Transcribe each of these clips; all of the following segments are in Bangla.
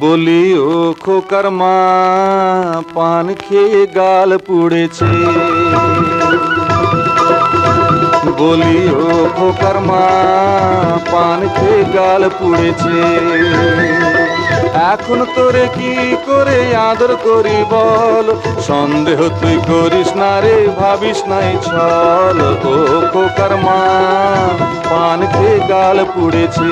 বলি ও খোকার মা, পান খেয়ে গাল পুড়েছে। বলি ও খোকার মা, পান খেয়ে গাল পুড়েছে। এখন তোরে কি করে আদর করি বল? সন্দেহ তুই করিস না রে, ভাবিস নাই ছল। ও খোকার মা, পান খেয়ে গাল পুড়েছে।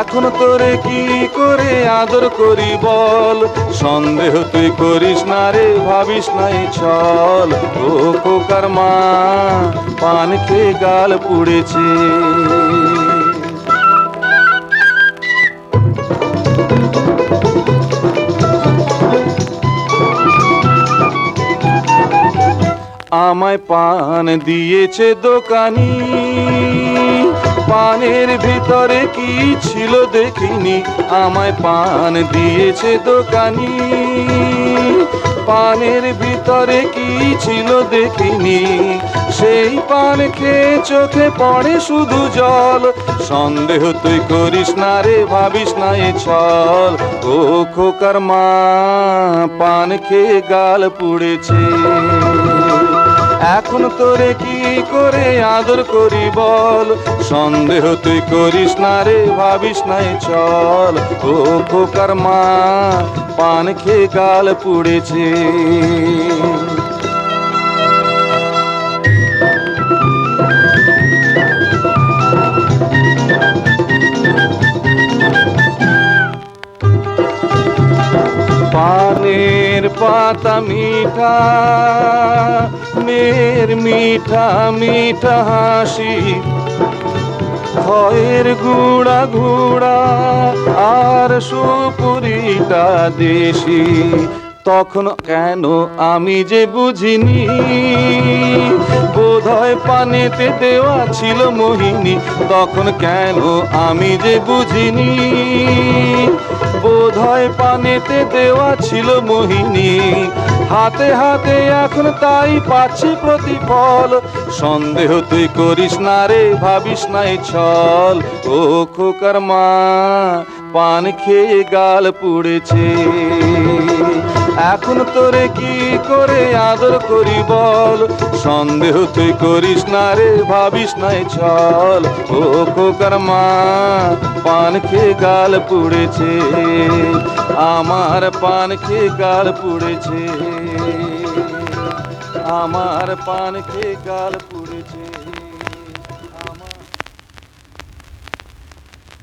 এখন তোরে কি করে আদর করি বল? সন্দেহ তুই করিস না রে, ভাবিস নাই ছল। ও খোকার মা, পান খেয়ে গাল পুড়েছে। আমায় পান দিয়েছে দোকানি। পানের ভিতরে কি ছিল দেখিনি, আমায় পান দিয়েছে দোকানি। পানের ভিতরে কি ছিল দেখিনি, সেই পান খেয়ে চোখে পড়ে শুধু জল। সন্দেহ তুই করিস না রে, ভাবিস না এ ছল। ও খোকার মা, পান খেয়ে গাল পুড়েছে। এখন তোরে কি করে আদর করি বল? সন্দেহ তুই করিস না রে, ভাবিস নাই চল। ও খোকার মা, পান খেয়ে গাল পুড়েছে। পানের পাতা মিঠা মের মিঠা মিঠা হাসি। খয়ের গুড়া ঘুড়া আর সুপুরিটা দেশি। তখন কেন আমি যে বুঝিনি? বোধহয় পানেতে দেওয়া ছিল মোহিনী। তখন কেন আমি যে বুঝিনি? বোধহয় পানেতে দেওয়া ছিল মোহিনী। হাতে হাতে এখন তাই পাচ্ছি প্রতিফল। সন্দেহ তুই করিস না রে, ভাবিস নাই ছল। ও খোকার মা, পান খেয়ে গাল পুড়েছে। এখন তোরে কি করে আদর করি বল? সন্দেহ তুই করিস না রে, ভাবিস নাই চল। ও খোকার মা, পান খেয়ে গাল পুড়েছে। আমার পান খেয়ে গাল পুড়েছে। আমার পান খেয়ে গাল পুড়েছে।